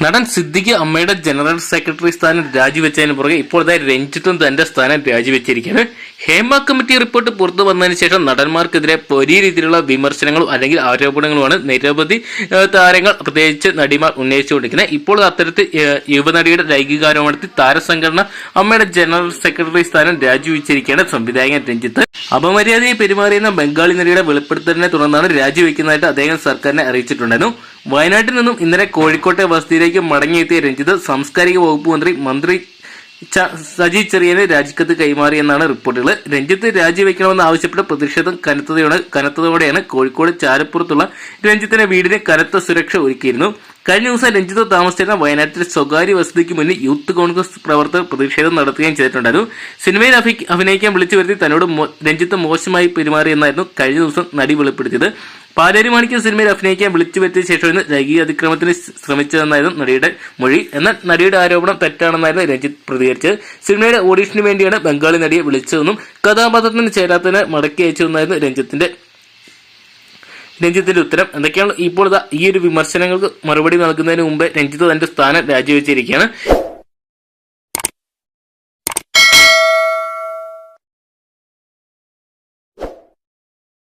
നടൻ സിദ്ദിഖ് അമ്മയുടെ general secretary സ്ഥാനം രാജിവെച്ചതിന് പുറകെ ഇപ്പോൾ ഇതായി രഞ്ജിത്തും തന്റെ സ്ഥാനം രാജിവെച്ചിരിക്കുകയാണ്. ഹേമ കമ്മിറ്റി റിപ്പോർട്ട് പുറത്തു വന്നതിന് ശേഷം നടന്മാർക്കെതിരെ വലിയ രീതിയിലുള്ള വിമർശനങ്ങളും അല്ലെങ്കിൽ ആരോപണങ്ങളുമാണ് നിരവധി താരങ്ങൾ പ്രത്യേകിച്ച് നടിമാർ ഉന്നയിച്ചുകൊണ്ടിരിക്കുന്നത്. ഇപ്പോൾ അത്തരത്തിൽ യുവനടിയുടെ ലൈംഗികാരോപണത്തിൽ താരസംഘടന അമ്മയുടെ ജനറൽ സെക്രട്ടറി സ്ഥാനം രാജിവെച്ചിരിക്കുകയാണ് സംവിധായകൻ രഞ്ജിത്ത്. അപമര്യാദയെ പെരുമാറിയെന്ന ബംഗാളി നടിയുടെ വെളിപ്പെടുത്തലിനെ തുടർന്നാണ് രാജിവെക്കുന്നതായിട്ട് അദ്ദേഹം സർക്കാരിനെ അറിയിച്ചിട്ടുണ്ടായിരുന്നു. വയനാട്ടിൽ നിന്നും ഇന്നലെ കോഴിക്കോട്ടെ വസതിയിലേക്ക് മടങ്ങിയെത്തിയ രഞ്ജിത്ത് സാംസ്കാരിക വകുപ്പ് മന്ത്രി മന്ത്രി സജി ചെറിയന് രാജിക്കത്ത് കൈമാറിയെന്നാണ് റിപ്പോർട്ടുകൾ. രഞ്ജിത്ത് രാജിവെക്കണമെന്ന് ആവശ്യപ്പെട്ട് പ്രതിഷേധം കനത്തതയോടെ കനത്തതോടെയാണ് കോഴിക്കോട് ചാലപ്പുറത്തുള്ള രഞ്ജിത്തിന്റെ വീടിന് കനത്ത സുരക്ഷ ഒരുക്കിയിരുന്നു. കഴിഞ്ഞ ദിവസം രഞ്ജിത്ത് താമസിച്ചിരുന്ന വയനാട്ടിലെ സ്വകാര്യ വസതിക്ക് മുന്നിൽ യൂത്ത് കോൺഗ്രസ് പ്രവർത്തകർ പ്രതിഷേധം നടത്തുകയും ചെയ്തിട്ടുണ്ടായിരുന്നു. സിനിമയിൽ അഭി- അഭിനയിക്കാൻ വിളിച്ചു വരുത്തി തന്നോട് രഞ്ജിത്ത് മോശമായി പെരുമാറിയെന്നായിരുന്നു കഴിഞ്ഞ ദിവസം നടി വെളിപ്പെടുത്തിയത്. പാലേരി മാണിക്യ സിനിമയിൽ അഭിനയിക്കാൻ വിളിച്ചു വരുത്തിയ ശേഷമായിരുന്നു ലൈംഗിക അതിക്രമത്തിന് ശ്രമിച്ചതെന്നായിരുന്നു നടിയുടെ മൊഴി. എന്നാൽ നടിയുടെ ആരോപണം തെറ്റാണെന്നായിരുന്നു രഞ്ജിത്ത് പ്രതികരിച്ചത്. സിനിമയുടെ ഓഡീഷന് വേണ്ടിയാണ് ബംഗാളി നടിയെ വിളിച്ചതെന്നും കഥാപാത്രത്തിന് ചേരാത്തതിന് മടക്കി അയച്ചതെന്നായിരുന്നു രഞ്ജിത്തിന്റെ രഞ്ജിത്തിന്റെ ഉത്തരം. എന്തൊക്കെയാണ് ഇപ്പോൾ ഈ ഒരു വിമർശനങ്ങൾക്ക് മറുപടി നൽകുന്നതിന് മുമ്പ് രഞ്ജിത്ത് തന്റെ സ്ഥാനം രാജിവെച്ചിരിക്കുകയാണ്.